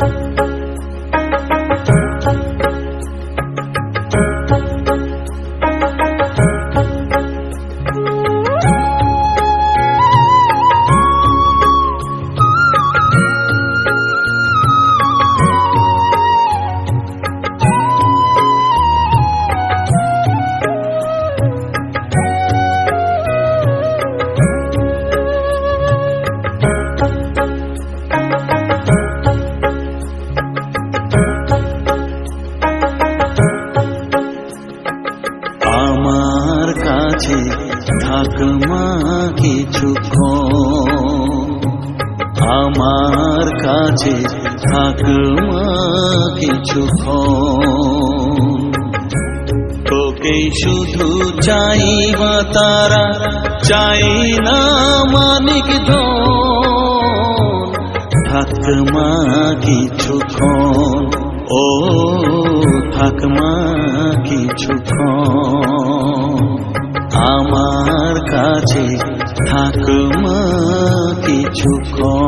আমার আমার কাছে থাকমা কিছুক্ষণ তোকেই শুধু চাই মা তারা, চাই না মানিক ধন। থাকমা কিছুক্ষণ ও থাকমা কিছুক্ষণ কিছুক্ষণ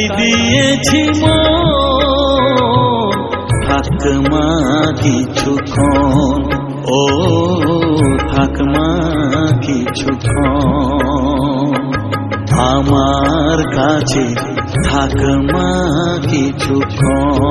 তাই দিয়েছি থাক মা কিছুক্ষণ ও থাকমা কিছুক্ষণ আমার কাছে থাকমা কিছুক্ষণ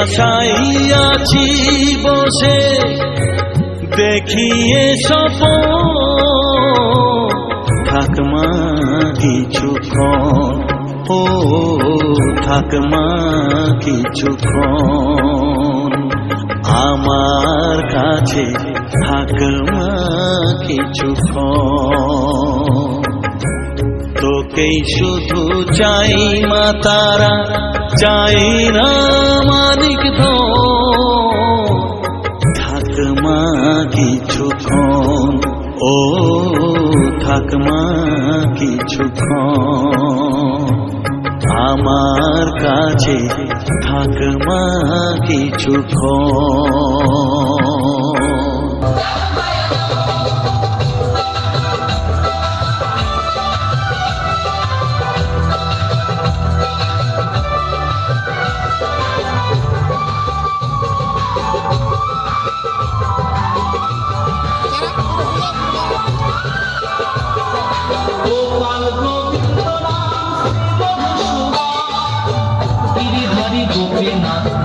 আশাই আছি বসে দেখিয়ে সপ থাকমা কিছুক্ষণ ও থাকমা কিছুক্ষণ আমার কাছে থাকমা কিছু তোকেই শুধু চাই মা তারা। চাই না মানিক থাকমা কিছুক্ষণ ও থাকমা কিছু আমার কাছে থাকমা কিছুক্ষণ Divina